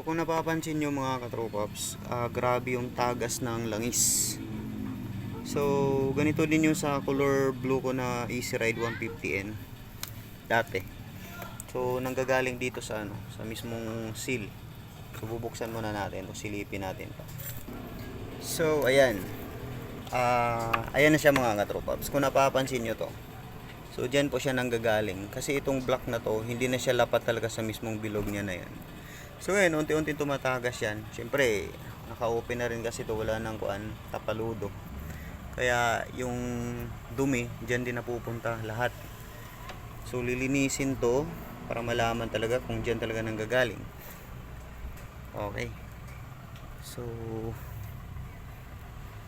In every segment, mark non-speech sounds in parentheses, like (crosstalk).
So, kung napapansin nyo mga katropaps, ah, grabe yung tagas ng langis. So, ganito din yung sa color blue ko na Easy Ride 150N. Dati. So, nanggagaling dito sa ano, sa mismong seal. So, bubuksan muna natin o silipin natin pa. So, ayan. Ah, ayan na siya mga katropaps. Kung napapansin nyo to. So, dyan po siya nanggagaling. Kasi itong block na to, hindi na siya lapat talaga sa mismong bilog niya na yan. So, ngayon, unti-unti tumatagas yan. Siyempre, naka-open na rin kasi to wala nang kuan, tapaludo. Kaya, yung dumi, dyan din napupunta lahat. So, lilinisin to para malaman talaga kung dyan talaga nanggagaling. Okay. So,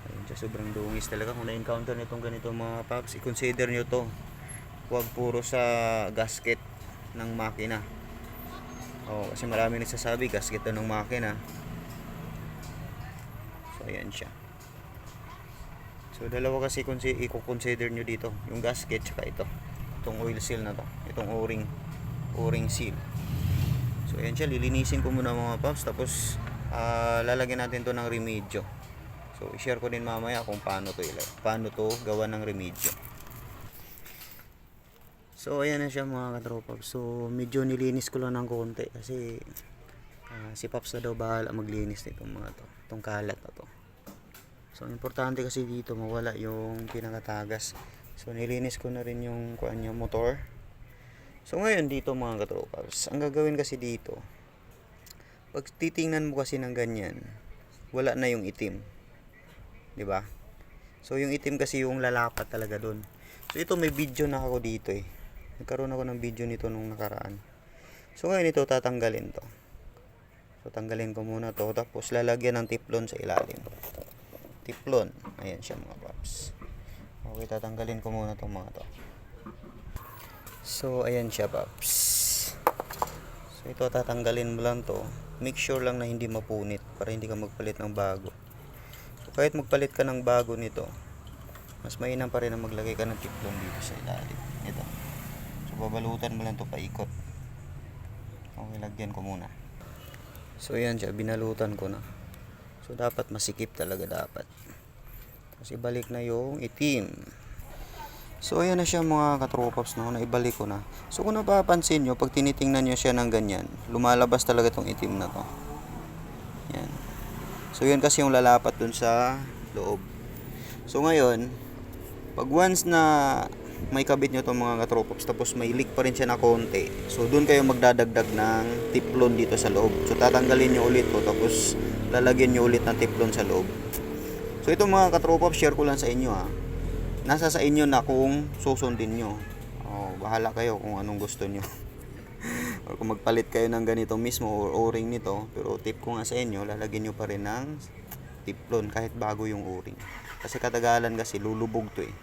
ayun siya, sobrang dungis talaga. Kung na-encounter nyo itong ganito mga paps, i-consider nyo to. Huwag puro sa gasket ng makina. Oh, kasi marami nagsasabi gasket ng makina. So, ayan siya. So, dalawa kasi i-consider nyo dito. Yung gasket, tsaka ito. Itong oil seal na to. Itong o-ring. O-ring seal. So, ayan siya. Lilinisin ko muna mga paps. Tapos, ah, lalagyan natin to ng remedyo. So, i-share ko din mamaya kung paano to ilagay. Paano to gawa ng remedyo. So, ayan na siya mga katropa. So, medyo nilinis ko lang ng konti kasi ah, si Paps na daw bahala maglinis nitong mga to. Itong kalat na to. So, importante kasi dito mawala yung pinakatagas. So, nilinis ko na rin yung kuan yung motor. So, ngayon dito mga katropas, ang gagawin kasi dito, pag titingnan mo kasi ng ganyan, wala na yung itim. 'Di ba? So, yung itim kasi yung lalapat talaga doon. So, ito may video na ako dito eh. Nagkaroon ako ng video nito nung nakaraan. So, ngayon ito tatanggalin to. So, tanggalin ko muna to. Tapos, lalagyan ng tiplon sa ilalim. Tiplon. Ayan siya mga paps. Okay, tatanggalin ko muna tong mga to. So, ayan siya paps. So, ito tatanggalin mo lang to. Make sure lang na hindi mapunit para hindi ka magpalit ng bago. So, kahit magpalit ka ng bago nito, mas mainam pa rin na maglagay ka ng tiplon dito sa ilalim. Ito. Babalutan mo lang to paikot. Okay, lagyan ko muna. So, ayan siya. Binalutan ko na. So, dapat masikip talaga dapat. Tapos, ibalik na yung itim. So, ayan na siya mga katropaps, no? Naibalik ko na. So, kung napapansin nyo, pag tinitingnan nyo siya ng ganyan, lumalabas talaga tong itim na to. Yan. So, yun kasi yung lalapat dun sa loob. So, ngayon, pag once na may kabit nyo itong mga katropops, tapos may leak pa rin siya na konti, so doon kayo magdadagdag ng tiplon dito sa loob. So tatanggalin nyo ulit to, tapos lalagyan nyo ulit ng tiplon sa loob. So ito mga katropops, share ko lang sa inyo ha. Nasa sa inyo na kung susundin nyo. Oh, bahala kayo kung anong gusto nyo. (laughs) or kung magpalit kayo ng ganito mismo or o-ring nito, pero tip ko nga sa inyo, lalagyan nyo pa rin ng tiplon kahit bago yung o-ring. Kasi katagalan kasi lulubog to eh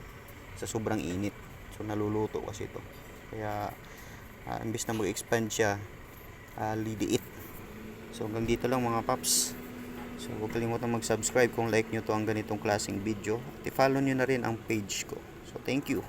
sa sobrang init. So naluluto kasi ito. Kaya uh, imbis na mag-expand siya, uh, lidiit. So hanggang dito lang mga paps. So huwag kalimutan mag-subscribe kung like nyo to ang ganitong klaseng video. At i-follow nyo na rin ang page ko. So thank you.